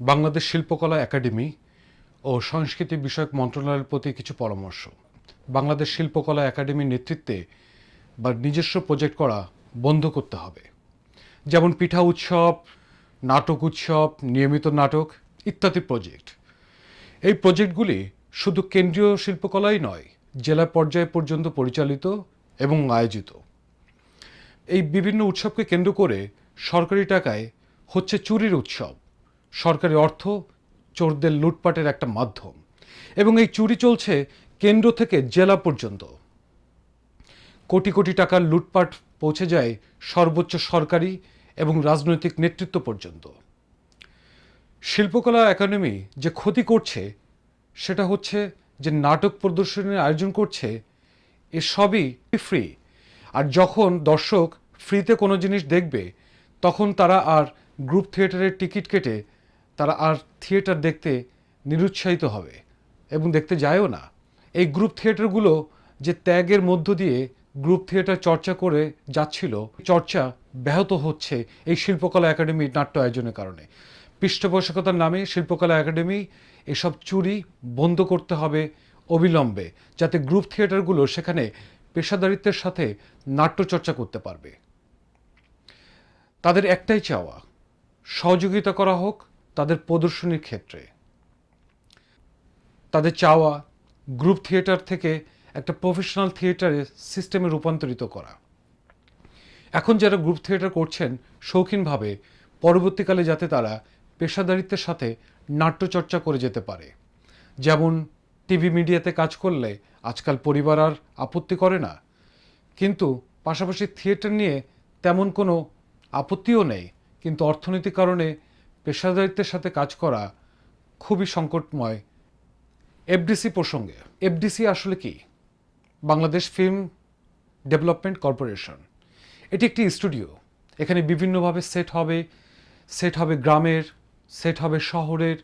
বাংলাদেশ শিল্পকলা একাডেমি ও সংস্কৃতি বিষয়ক মন্ত্রণালয়ের প্রতি কিছু পরামর্শ। বাংলাদেশ শিল্পকলা একাডেমির নেতৃত্বে বা নিজস্ব প্রজেক্ট করা বন্ধ করতে হবে। যেমন পিঠা উৎসব, নাটক উৎসব, নিয়মিত নাটক ইত্যাদি প্রজেক্ট। এই প্রজেক্টগুলি শুধু কেন্দ্রীয় শিল্পকলাই নয়, জেলা পর্যায় পর্যন্ত পরিচালিত এবং আয়োজিত। এই বিভিন্ন উৎসবকে কেন্দ্র করে সরকারি টাকায় হচ্ছে চুরির উৎসব। সরকারি অর্থ চোরদের লুটপাটের একটা মাধ্যম। এবং এই চুরি চলছে কেন্দ্র থেকে জেলা পর্যন্ত। কোটি কোটি টাকার লুটপাট পৌঁছে যায় সর্বোচ্চ সরকারি এবং রাজনৈতিক নেতৃত্ব পর্যন্ত। শিল্পকলা একাডেমি যে ক্ষতি করছে, সেটা হচ্ছে যে নাটক প্রদর্শনীর আয়োজন করছে এসবই ফ্রি আর যখন দর্শক ফ্রিতে কোনো জিনিস দেখবে, তখন তারা আর গ্রুপ থিয়েটারের টিকিট কেটে তারা আর থিয়েটার দেখতে নিরুৎসাহিত হবে এবং দেখতে যায়ও না। এই গ্রুপ থিয়েটারগুলো যে ত্যাগের মধ্য দিয়ে গ্রুপ থিয়েটার চর্চা করে যাচ্ছিল, চর্চা ব্যাহত হচ্ছে এই শিল্পকলা একাডেমি নাট্য আয়োজনের কারণে। পৃষ্ঠপোষকতার নামে শিল্পকলা একাডেমি এসব চুরি বন্ধ করতে হবে অবিলম্বে, যাতে গ্রুপ থিয়েটারগুলো সেখানে পেশাদারিত্বের সাথে নাট্যচর্চা করতে পারবে। তাদের একটাই চাওয়া, সহযোগিতা করা হোক তাদের প্রদর্শনীর ক্ষেত্রে। তাদের চাওয়া গ্রুপ থিয়েটার থেকে একটা প্রফেশনাল থিয়েটারে সিস্টেমে রূপান্তরিত করা। এখন যারা গ্রুপ থিয়েটার করছেন, শৌখিনভাবে পরবর্তীকালে যাতে তারা পেশাদারিত্বের সাথে নাট্যচর্চা করে যেতে পারে। যেমন টিভি মিডিয়াতে কাজ করলে আজকাল পরিবার আর আপত্তি করে না। কিন্তু পাশাপাশি থিয়েটার নিয়ে তেমন কোনো আপত্তিও নেই। কিন্তু অর্থনৈতিক কারণে পেশাদারিত্বের সাথে কাজ করা খুবই সংকটময় এফডিসি প্রসঙ্গে। এফডিসি আসলে কি? Bangladesh film development corporation. এটি একটি স্টুডিও। এখানে বিভিন্নভাবে সেট হবে সেট হবে গ্রামের, সেট হবে শহরের,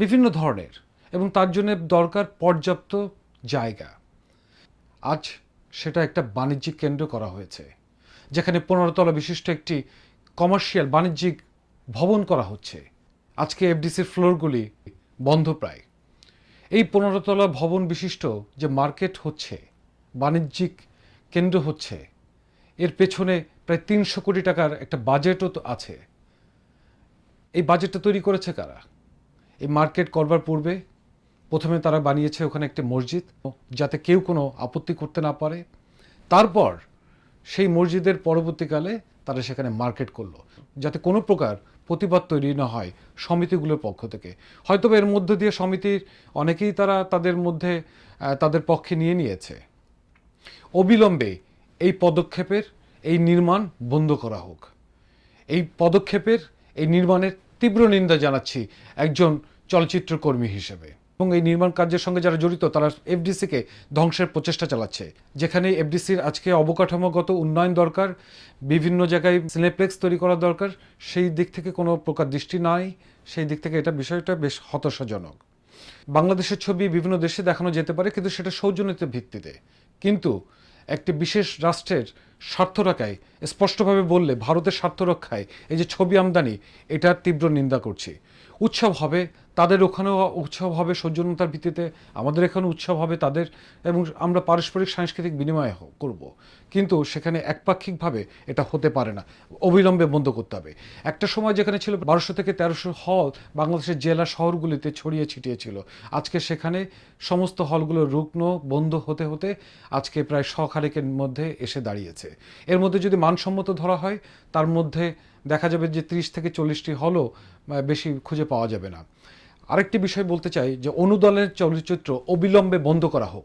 বিভিন্ন ধরনের এবং তার জন্য দরকার পর্যাপ্ত জায়গা। আজ সেটা একটা বাণিজ্যিক কেন্দ্র করা হয়েছে, যেখানে পনেরো তলা বিশিষ্ট একটি কমার্শিয়াল বাণিজ্যিক ভবন করা হচ্ছে। আজকে এফডিসির ফ্লোরগুলি বন্ধ প্রায়। এই পনেরো তলা ভবন বিশিষ্ট যে মার্কেট হচ্ছে, বাণিজ্যিক কেন্দ্র হচ্ছে, এর পেছনে প্রায় তিনশো কোটি টাকার একটা বাজেটও তো আছে। এই বাজেটটা তৈরি করেছে কারা? এই মার্কেট করবার পূর্বে প্রথমে তারা বানিয়েছে ওখানে একটি মসজিদ, যাতে কেউ কোনো আপত্তি করতে না পারে। তারপর সেই মসজিদের পরবর্তীকালে তারা সেখানে মার্কেট করল। যাতে কোনো প্রকার প্রতিবাদ তৈরি না হয় সমিতিগুলোর পক্ষ থেকে। হয়তো এর মধ্য দিয়ে সমিতির অনেকেই তারা তাদের মধ্যে তাদের পক্ষে নিয়ে নিয়েছে। অবিলম্বে এই পদক্ষেপের, এই নির্মাণ বন্ধ করা হোক। এই পদক্ষেপের, এই নির্মাণের তীব্র নিন্দা জানাচ্ছি একজন চলচ্চিত্রকর্মী হিসেবে। এবং এই নির্মাণ কার্যের সঙ্গে যারা জড়িত, তারা এফডিসিকে ধ্বংসের প্রচেষ্টা চালাচ্ছে। যেখানে এফডিসির আজকে অবকাঠামোগত উন্নয়ন দরকার, বিভিন্ন জায়গায় সিনেপ্লেক্স তৈরি করা দরকার, সেই দিক থেকে কোনো প্রকার দৃষ্টি নাই, সেই দিক থেকে এটা বিষয়টা বেশ হতাশাজনক। বাংলাদেশের ছবি বিভিন্ন দেশে দেখানো যেতে পারে, কিন্তু সেটা সৌজন্যতার ভিত্তিতে। কিন্তু একটি বিশেষ রাষ্ট্রের স্বার্থ রক্ষায়, স্পষ্টভাবে বললে ভারতের স্বার্থ রক্ষায়, এই যে ছবি আমদানি, এটার তীব্র নিন্দা করছি। উৎসব হবে তাদের ওখানেও উৎসব হবে, সৌজন্যতার ভিত্তিতে আমাদের এখানে উৎসব হবে, তাদের এবং আমরা পারস্পরিক সাংস্কৃতিক বিনিময় করব। কিন্তু সেখানে একপাক্ষিকভাবে এটা হতে পারে না। অবিলম্বে বন্ধ করতে হবে। একটা সময় যেখানে ছিল বারোশো থেকে তেরোশো হল বাংলাদেশের জেলা শহরগুলিতে ছড়িয়ে ছিটিয়ে ছিল। আজকে সেখানে সমস্ত হলগুলো রুগ্ন, বন্ধ হতে হতে আজকে প্রায় শখারেকের মধ্যে এসে দাঁড়িয়েছে। এর মধ্যে যদি মানসম্মত ধরা হয়, তার মধ্যে দেখা যাবে যে ত্রিশ থেকে চল্লিশটি হলও বেশি খুঁজে পাওয়া যাবে না। আরেকটি বিষয় বলতে চাই যে অনুদানের চলচ্চিত্র অবিলম্বে বন্ধ করা হোক।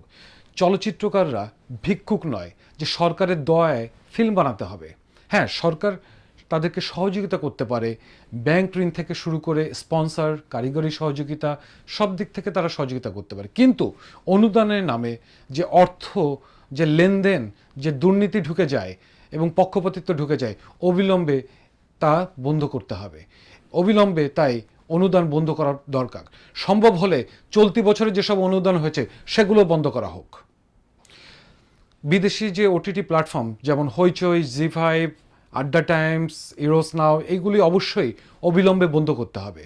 চলচ্চিত্রকাররা ভিক্ষুক নয় যে সরকারের দয়ায় ফিল্ম বানাতে হবে। হ্যাঁ সরকার তাদেরকে সহযোগিতা করতে পারে। ব্যাংক ঋণ থেকে শুরু করে স্পন্সর, কারিগরি সহযোগিতা, সব দিক থেকে তারা সহযোগিতা করতে পারে। কিন্তু অনুদানের নামে যে অর্থ, যে লেনদেন, যে দুর্নীতি ঢুকে যায় এবং পক্ষপাতিত্ব ঢুকে যায়, অবিলম্বে তা বন্ধ করতে হবে। অবিলম্বে তাই অনুদান বন্ধ করা দরকার। সম্ভব হলে চলতি বছরে যেসব অনুদান হয়েছে, সেগুলো বন্ধ করা হোক। বিদেশি যে ওটিটি প্ল্যাটফর্ম, যেমন হইচই জি ফাইভ আড্ডা টাইমস, ইরোস নাও এইগুলি অবশ্যই অবিলম্বে বন্ধ করতে হবে।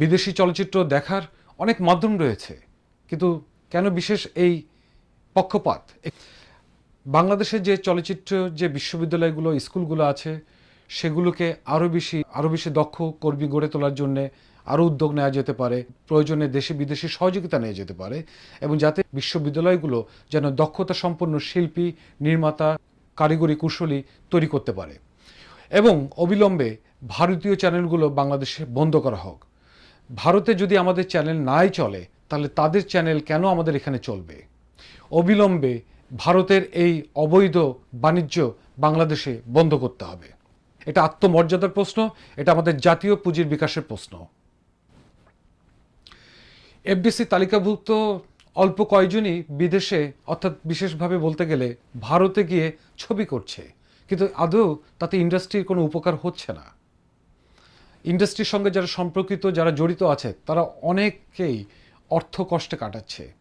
বিদেশি চলচ্চিত্র দেখার অনেক মাধ্যম রয়েছে, কিন্তু কেন বিশেষ এই পক্ষপাত? বাংলাদেশের যে চলচ্চিত্র, যে বিশ্ববিদ্যালয়গুলো, স্কুলগুলো আছে, সেগুলোকে আরও বেশি আরও বেশি দক্ষ কর্মী গড়ে তোলার জন্যে আরও উদ্যোগ নেওয়া যেতে পারে, প্রয়োজনে দেশে বিদেশি সহযোগিতা নেওয়া যেতে পারে এবং যাতে বিশ্ববিদ্যালয়গুলো যেন দক্ষতা সম্পন্ন শিল্পী, নির্মাতা, কারিগরি কুশলী তৈরি করতে পারে। এবং অবিলম্বে ভারতীয় চ্যানেলগুলো বাংলাদেশে বন্ধ করা হোক। ভারতে যদি আমাদের চ্যানেল নাই চলে, তাহলে তাদের চ্যানেল কেন আমাদের এখানে চলবে? অবিলম্বে ভারতের এই অবৈধ বাণিজ্য বাংলাদেশে বন্ধ করতে হবে। এটা আত্মমর্যাদার প্রশ্ন, এটা আমাদের জাতীয় পুঁজির বিকাশের প্রশ্ন। এফডিসি তালিকাভুক্ত অল্প কয়জনই বিদেশে, অর্থাৎ বিশেষভাবে বলতে গেলে ভারতে গিয়ে ছবি করছে। কিন্তু আদৌ তাতে ইন্ডাস্ট্রির কোনো উপকার হচ্ছে না। ইন্ডাস্ট্রির সঙ্গে যারা সম্পর্কিত, যারা জড়িত আছে, তারা অনেকেই অর্থ কষ্টে কাটাচ্ছে।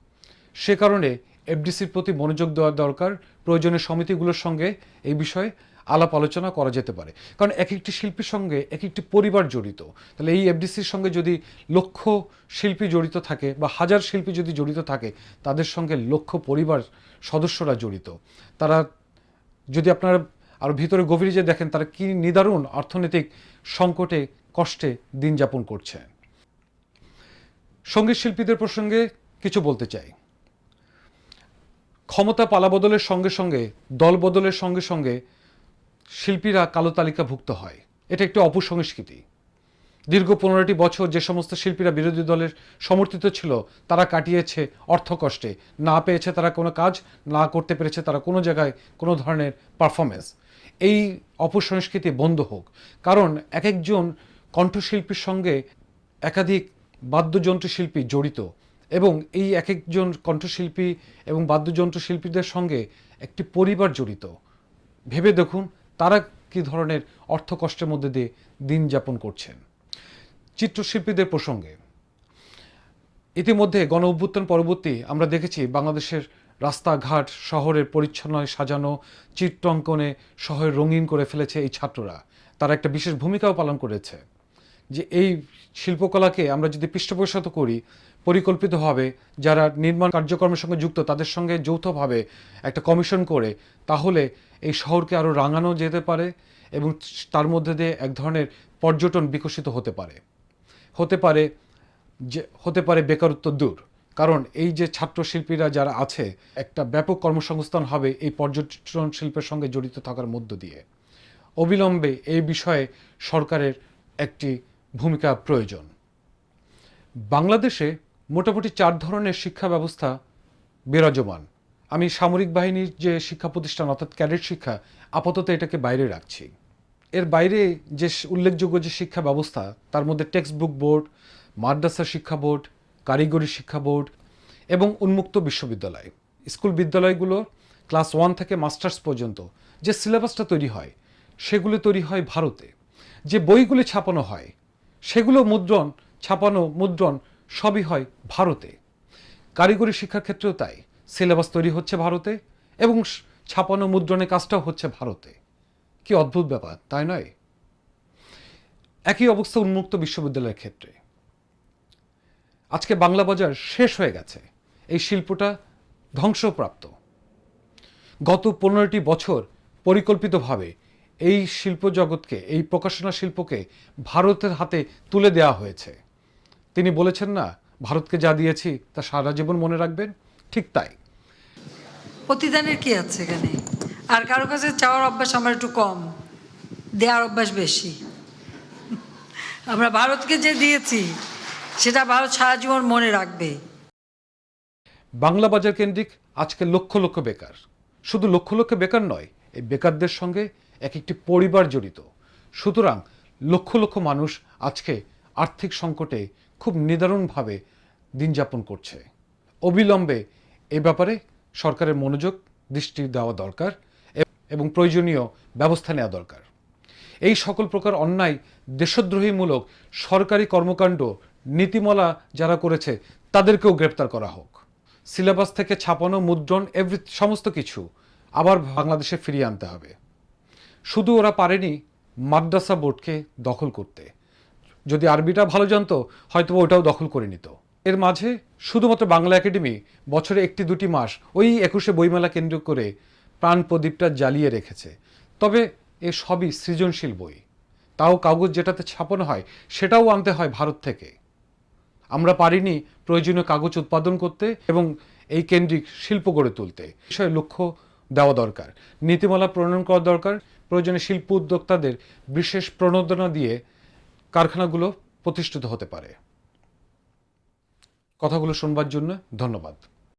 সে কারণে এফডিসির প্রতি মনোযোগ দেওয়া দরকার। প্রয়োজনীয় সমিতিগুলোর সঙ্গে এই বিষয়ে আলাপ আলোচনা করা যেতে পারে। কারণ এক একটি শিল্পীর সঙ্গে এক একটি পরিবার জড়িত। তাহলে এই এফডিসির সঙ্গে যদি লক্ষ শিল্পী জড়িত থাকে বা হাজার শিল্পী যদি জড়িত থাকে, তাদের সঙ্গে লক্ষ পরিবার সদস্যরা জড়িত। তারা যদি আপনারা আর ভিতরে গভীরে যে দেখেন, তারা কি নিদারুণ অর্থনৈতিক সংকটে, কষ্টে দিন যাপন করছে। সংগীত শিল্পীদের প্রসঙ্গে কিছু বলতে চাই। ক্ষমতা পালাবদলের সঙ্গে সঙ্গে, দল বদলের সঙ্গে সঙ্গে শিল্পীরা কালো তালিকাভুক্ত হয়। এটা একটি অপসংস্কৃতি। দীর্ঘ পনেরোটি বছর যে সমস্ত শিল্পীরা বিরোধী দলের সমর্থিত ছিল, তারা কাটিয়েছে অর্থ কষ্টে না পেয়েছে তারা কোনো কাজ, না করতে পেরেছে তারা কোনো জায়গায় কোনো ধরনের পারফরমেন্স এই অপসংস্কৃতি বন্ধ হোক। কারণ এক একজন কণ্ঠশিল্পীর সঙ্গে একাধিক বাদ্যযন্ত্র শিল্পী জড়িত এবং এই এক একজন কণ্ঠশিল্পী এবং বাদ্যযন্ত্র শিল্পীদের সঙ্গে একটি পরিবার জড়িত। ভেবে দেখুন তারা কি ধরনের অর্থ কষ্টের মধ্যে দিয়ে দিন যাপন করছেন? চিত্রশিল্পীদের প্রসঙ্গে, ইতিমধ্যে গণ অভ্যুত্থান পরবর্তী আমরা দেখেছি বাংলাদেশের রাস্তাঘাট, শহরের পরিচ্ছন্ন সাজানো চিত্রাঙ্কনে শহর রঙিন করে ফেলেছে এই ছাত্ররা। তারা একটা বিশেষ ভূমিকাও পালন করেছে। যে এই শিল্পকলাকে আমরা যদি পৃষ্ঠপোষকতা করি পরিকল্পিতভাবে যারা নির্মাণ কার্যক্রমের সঙ্গে যুক্ত, তাদের সঙ্গে যৌথভাবে একটা কমিশন করে, তাহলে এই শহরকে আরও রাঙানো যেতে পারে এবং তার মধ্যে দিয়ে এক ধরনের পর্যটন বিকশিত হতে পারে। হতে পারে যে, হতে পারে বেকারত্ব দূর। কারণ এই যে ছাত্র শিল্পীরা যারা আছে, একটা ব্যাপক কর্মসংস্থান হবে এই পর্যটন শিল্পের সঙ্গে জড়িত থাকার মধ্য দিয়ে। অবিলম্বে এই বিষয়ে সরকারের একটি ভূমিকা প্রয়োজন। বাংলাদেশে মোটামুটি চার ধরনের শিক্ষা ব্যবস্থা বিরাজমান। আমি সামরিক বাহিনীর যে শিক্ষা প্রতিষ্ঠান, অর্থাৎ ক্যাডেট শিক্ষা, আপাতত এটাকে বাইরে রাখছি। এর বাইরে যে উল্লেখযোগ্য যে শিক্ষা ব্যবস্থা, তার মধ্যে টেক্সট বুক বোর্ড, মাদ্রাসা শিক্ষা বোর্ড, কারিগরি শিক্ষা বোর্ড এবং উন্মুক্ত বিশ্ববিদ্যালয়। স্কুল বিদ্যালয়গুলো ক্লাস ওয়ান থেকে মাস্টার্স পর্যন্ত যে সিলেবাসটা তৈরি হয়, সেগুলো তৈরি হয় ভারতে। যে বইগুলি ছাপানো হয়, সেগুলো মুদ্রণ, ছাপানো, মুদ্রণ সবই হয় ভারতে। কারিগরি শিক্ষার ক্ষেত্রেও তাই। সিলেবাস তৈরি হচ্ছে ভারতে এবং ছাপানো মুদ্রণের কাজটাও হচ্ছে ভারতে। কি অদ্ভুত ব্যাপার, তাই নয়? একই অবস্থা উন্মুক্ত বিশ্ববিদ্যালয়ের ক্ষেত্রে। আজকে বাংলা বাজার শেষ হয়ে গেছে। এই শিল্পটা ধ্বংসপ্রাপ্ত। গত পনেরোটি বছর পরিকল্পিতভাবে এই শিল্প জগৎকে এই প্রকাশনা শিল্পকে ভারতের হাতে তুলে দেওয়া হয়েছে। তিনি বলেছেন না ভারতকে যা দিয়েছি তা সারা জীবন মনে রাখবেন ঠিক তাই। প্রতিদানের কি আছে এখানে? আর কারও কাছে চাওয়ার অভ্যাস আমার একটু কম দেওয়ার অভ্যাস বেশি। আমরা ভারতকে যে দিয়েছি সেটা ভারত সারা জীবন মনে রাখবে। বাংলা বাজার কেন্দ্রিক আজকে লক্ষ লক্ষ বেকার। শুধু লক্ষ লক্ষ বেকার নয় এই বেকারদের সঙ্গে এক একটি পরিবার জড়িত। সুতরাং লক্ষ লক্ষ মানুষ আজকে আর্থিক সংকটে খুব নিদারুণভাবে দিন যাপন করছে। অবিলম্বে এ ব্যাপারে সরকারের মনোযোগ, দৃষ্টি দেওয়া দরকার এবং প্রয়োজনীয় ব্যবস্থা নেওয়া দরকার। এই সকল প্রকার অন্যায় দেশদ্রোহীমূলক সরকারি কর্মকাণ্ড, নীতিমালা যারা করেছে, তাদেরকেও গ্রেপ্তার করা হোক। সিলেবাস থেকে ছাপানো, মুদ্রণ এভরি সমস্ত কিছু আবার বাংলাদেশে ফিরিয়ে আনতে হবে। শুধু ওরা পারেনি, মাদ্রাসা বোর্ডকে দখল করতে। যদি আরবিটা ভালো জানতো হয়তো ওটাও দখল করে নিত। এর মাঝে শুধুমাত্র বাংলা একাডেমি বছরে একটি দুটি মাস ওই একুশে বইমেলা কেন্দ্র করে প্রাণ প্রদীপটা জ্বালিয়ে রেখেছে। তবে এ সবই সৃজনশীল বই। তাও কাগজ যেটাতে ছাপানো হয়, সেটাও আনতে হয় ভারত থেকে। আমরা পারিনি প্রয়োজনীয় কাগজ উৎপাদন করতে এবং এই কেন্দ্রিক শিল্প গড়ে তুলতে। বিষয়ে লক্ষ্য দেওয়া দরকার। নীতিমালা প্রণয়ন করা দরকার। প্রয়োজনে শিল্প উদ্যোক্তাদের বিশেষ প্রণোদনা দিয়ে কারখানাগুলো প্রতিষ্ঠিত হতে পারে। কথাগুলো শুনবার জন্য ধন্যবাদ।